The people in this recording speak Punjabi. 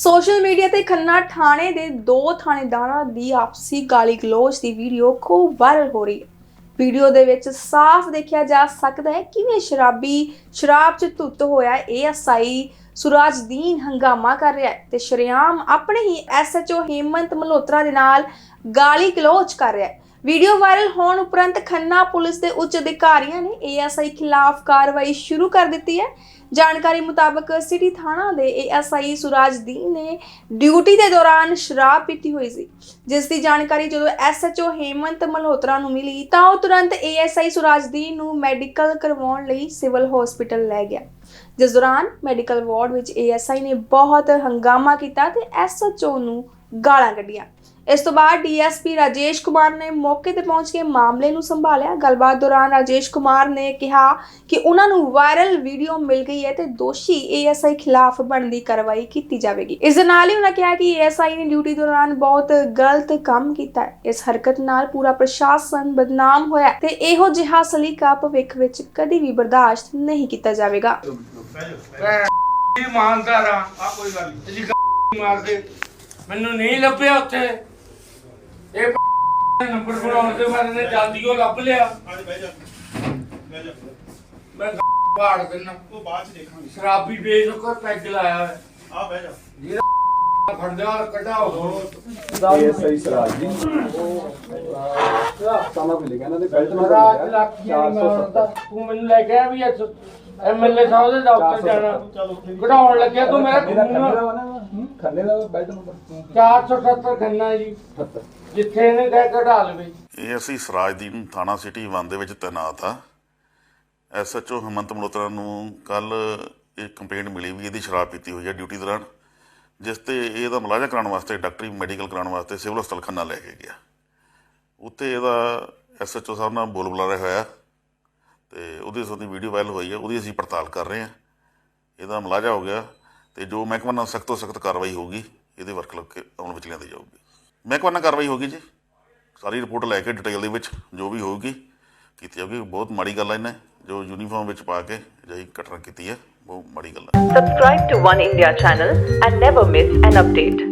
ਸੋਸ਼ਲ ਮੀਡੀਆ ਤੇ ਖੰਨਾ ਥਾਣੇ ਦੇ ਦੋ ਥਾਣੇਦਾਰਾਂ ਦੀ ਆਪਸੀ ਗਾਲੀ ਗਲੋਚ ਦੀ ਵੀਡੀਓ ਖੂਬ ਵਾਇਰਲ ਹੋ ਰਹੀ ਹੈ। ਵੀਡੀਓ ਦੇ ਵਿੱਚ ਸਾਫ਼ ਦੇਖਿਆ ਜਾ ਸਕਦਾ ਹੈ ਕਿਵੇਂ ਸ਼ਰਾਬੀ, ਸ਼ਰਾਬ 'ਚ ਧੁੱਤ ਹੋਇਆ ਏਐਸਆਈ ਸੁਰਾਜਦੀਨ ਹੰਗਾਮਾ ਕਰ ਰਿਹਾ ਹੈ ਤੇ ਸ਼ਰੇਆਮ ਆਪਣੇ ਹੀ ਐਸਐਚਓ ਹੇਮੰਤ ਮਲਹੋਤਰਾ ਦੇ ਨਾਲ ਗਾਲੀ ਗਲੋਚ ਕਰ ਰਿਹਾ ਹੈ। ਵੀਡੀਓ ਵਾਇਰਲ ਹੋਣ ਉਪਰੰਤ ਖੰਨਾ ਪੁਲਿਸ ਦੇ ਉੱਚ ਅਧਿਕਾਰੀਆਂ ਨੇ ਏਐਸਆਈ ਖਿਲਾਫ ਕਾਰਵਾਈ ਸ਼ੁਰੂ ਕਰ ਦਿੱਤੀ ਹੈ। ਜਾਣਕਾਰੀ ਮੁਤਾਬਕ ਸਿਟੀ ਥਾਣਾ ਦੇ ਏਐਸਆਈ ਸੁਰਾਜਦੀਨ ਨੇ ਡਿਊਟੀ ਦੇ ਦੌਰਾਨ ਸ਼ਰਾਬ ਪੀਤੀ ਹੋਈ ਸੀ। ਜਿਸ ਦੀ ਜਾਣਕਾਰੀ ਜਦੋਂ ਐਸਐਚਓ ਹੇਮੰਤ ਮਲਹੋਤਰਾ ਨੂੰ ਮਿਲੀ ਤਾਂ ਉਹ ਤੁਰੰਤ ਏਐਸਆਈ ਸੁਰਾਜਦੀਨ ਨੂੰ ਮੈਡੀਕਲ ਕਰਵਾਉਣ ਲਈ ਸਿਵਲ ਹਸਪੀਟਲ ਲੈ ਗਿਆ। ਜਿਸ ਦੌਰਾਨ ਮੈਡੀਕਲ ਵਾਰਡ ਵਿੱਚ ਏਐਸਆਈ ਨੇ ਬਹੁਤ ਹੰਗਾਮਾ ਕੀਤਾ ਤੇ ਐਸਐਚਓ ਨੂੰ ਗਾਲਾਂ ਕੱਢੀਆਂ। ਇਸ ਤੋਂ ਬਾਅਦ ਡੀਐਸਪੀ ਰਾਜੇਸ਼ ਕੁਮਾਰ ਨੇ ਮੌਕੇ ਤੇ ਪਹੁੰਚ ਕੇ ਮਾਮਲੇ ਨੂੰ ਸੰਭਾਲਿਆ। ਗੱਲਬਾਤ ਦੌਰਾਨ ਰਾਜੇਸ਼ ਕੁਮਾਰ ਨੇ ਕਿਹਾ ਕਿ ਉਹਨਾਂ ਨੂੰ ਵਾਇਰਲ ਵੀਡੀਓ ਮਿਲ ਗਈ ਹੈ ਤੇ ਦੋਸ਼ੀ ਏਐਸਆਈ ਖਿਲਾਫ ਬਣਦੀ ਕਾਰਵਾਈ ਕੀਤੀ ਜਾਵੇਗੀ। ਇਸ ਦੇ ਨਾਲ ਹੀ ਉਹਨਾਂ ਕਿਹਾ ਕਿ ਏਐਸਆਈ ਨੇ ਡਿਊਟੀ ਦੌਰਾਨ ਬਹੁਤ ਗਲਤ ਕੰਮ ਕੀਤਾ ਹੈ। ਇਸ ਹਰਕਤ ਨਾਲ ਪੂਰਾ ਪ੍ਰਸ਼ਾਸਨ ਬਦਨਾਮ ਹੋਇਆ ਤੇ ਇਹੋ ਜਿਹਾ ਸਲੀਕਾ ਭਵਿੱਖ ਵਿੱਚ ਕਦੀ ਵੀ ਬਰਦਾਸ਼ਤ ਨਹੀਂ ਕੀਤਾ ਜਾਵੇਗਾ। ਇਮਾਨਦਾਰ ਆ ਕੋਈ ਗੱਲ ਨਹੀਂ ਮਾਰਦੇ ਮੈਨੂੰ ਨਹੀਂ ਲੱਭਿਆ ਉੱਥੇ। ਇਹ ਨੰਬਰ ਬਣਾਉਣ ਤੇ ਮੈਂ ਨੇ ਜਲਦੀ ਉਹ ਲੱਭ ਲਿਆ। ਅੱਜ ਬਹਿ ਜਾ। ਬਹਿ ਜਾ। ਮੈਂ ਪਾੜ ਦਿੰਨਾ। ਉਹ ਬਾਅਦ ਚ ਦੇਖਾਂਗੇ। ਸ਼ਰਾਬੀ ਕੇ ਪੈਗ ਲਾਇਆ। ਆ ਬਹਿ ਜਾ। ਜਿਹੜਾ ਫੜਦਾ ਕਢਾਓ ਇਹ ਸਹੀ ਸਰਾਜ ਜੀ। ਸਮਾਂ ਵੀ ਲਿਖਿਆ ਇਹਨਾਂ ਦੇ ਬੈਲਟ ਲੱਖ ਦੀ ਮਾਰਦਾ ਤੂੰ ਮੈਨੂੰ ਲੈ ਕੇ ਆ ਵੀ ਐਮਐਲਏ ਸਾਹਿਬ ਦੇ ਦਫ਼ਤਰ ਜਾਣਾ। ਕਢਾਉਣ ਲੱਗਿਆ ਤੂੰ ਮੇਰਾ ਖੰਨੇ ਦਾ ਖੂਨ ਖੰਨੇ ਦਾ ਵਾ ਨਾ ਖੰਨੇ ਦਾ ਬੈਲਟ ਨੰਬਰ 470 ਖੰਨਾ ਜੀ। 78 ਜਿੱਥੇ ਇਹਨੇ ਕਹਿ ਕਢਾ ਲਵੇ ਇਹ ਅਸੀਂ ਸਰਾਜਦੀਨ ਥਾਣਾ ਸਿਟੀ 1 ਦੇ ਵਿੱਚ ਤੈਨਾਤ ਆ। ਐਸਐਚਓ ਹਮੰਤ ਮਲਹੋਤਰਾ ਨੂੰ ਕੱਲ ਇਹ ਕੰਪਲੇਂਟ ਮਿਲੀ ਵੀ ਇਹਦੀ ਸ਼ਰਾਬ ਪੀਤੀ ਹੋਈ ਹੈ ਡਿਊਟੀ ਦੌਰਾਨ ਜਿਸ ਤੇ ਇਹਦਾ ਮੁਲਾਜ਼ਾ ਕਰਾਉਣ ਵਾਸਤੇ ਡਾਕਟਰੀ ਮੈਡੀਕਲ ਕਰਾਉਣ ਵਾਸਤੇ ਸਿਵਲ ਹਸਪਤਾਲ ਖੰਨਾ ਲੈ ਕੇ ਗਿਆ। ਉੱਥੇ ਇਹਦਾ ਐਸਐਚਓ ਸਾਹਿਬ ਨਾਲ ਬੋਲ ਬੁਲਾਰਾ ਹੋਇਆ ਤੇ ਉਹਦੀ ਸੰਬੰਧੀ ਵੀਡੀਓ ਵਾਇਰਲ ਹੋਈ ਹੈ ਉਹਦੀ ਅਸੀਂ ਪੜਤਾਲ ਕਰ ਰਹੇ ਹਾਂ ਇਹਦਾ ਮੁਲਾਜ਼ਾ ਹੋ ਗਿਆ। ਤੇ ਜੋ ਮਹਿਕਮਾ ਨਾਲ ਸਖਤ ਤੋਂ ਸਖਤ ਕਾਰਵਾਈ ਹੋਊਗੀ, ਇਹਦੇ ਵਰਕ ਲੱਗ ਕੇ ਅਮਲ ਵਿੱਚ ਲਿਆਂਦੀ ਜਾਊਗੀ। ਮਹਿਕਮਾ ਨਾਲ ਕਾਰਵਾਈ ਹੋਗੀ ਜੀ। ਸਾਰੀ ਰਿਪੋਰਟ ਲੈ ਕੇ ਡਿਟੇਲ ਦੇ ਵਿੱਚ ਜੋ ਵੀ ਹੋਊਗੀ ਕੀਤੀ ਜਾਊਗੀ। ਬਹੁਤ ਮਾੜੀ ਗੱਲ ਹੈ ਇਹਨੇ, ਜੋ ਯੂਨੀਫਾਰਮ ਵਿੱਚ ਪਾ ਕੇ ਅਜਿਹੀ ਘਟਨਾ ਕੀਤੀ ਹੈ, ਬਹੁਤ ਮਾੜੀ ਗੱਲ ਹੈ Subscribe to One India channel and never miss an update.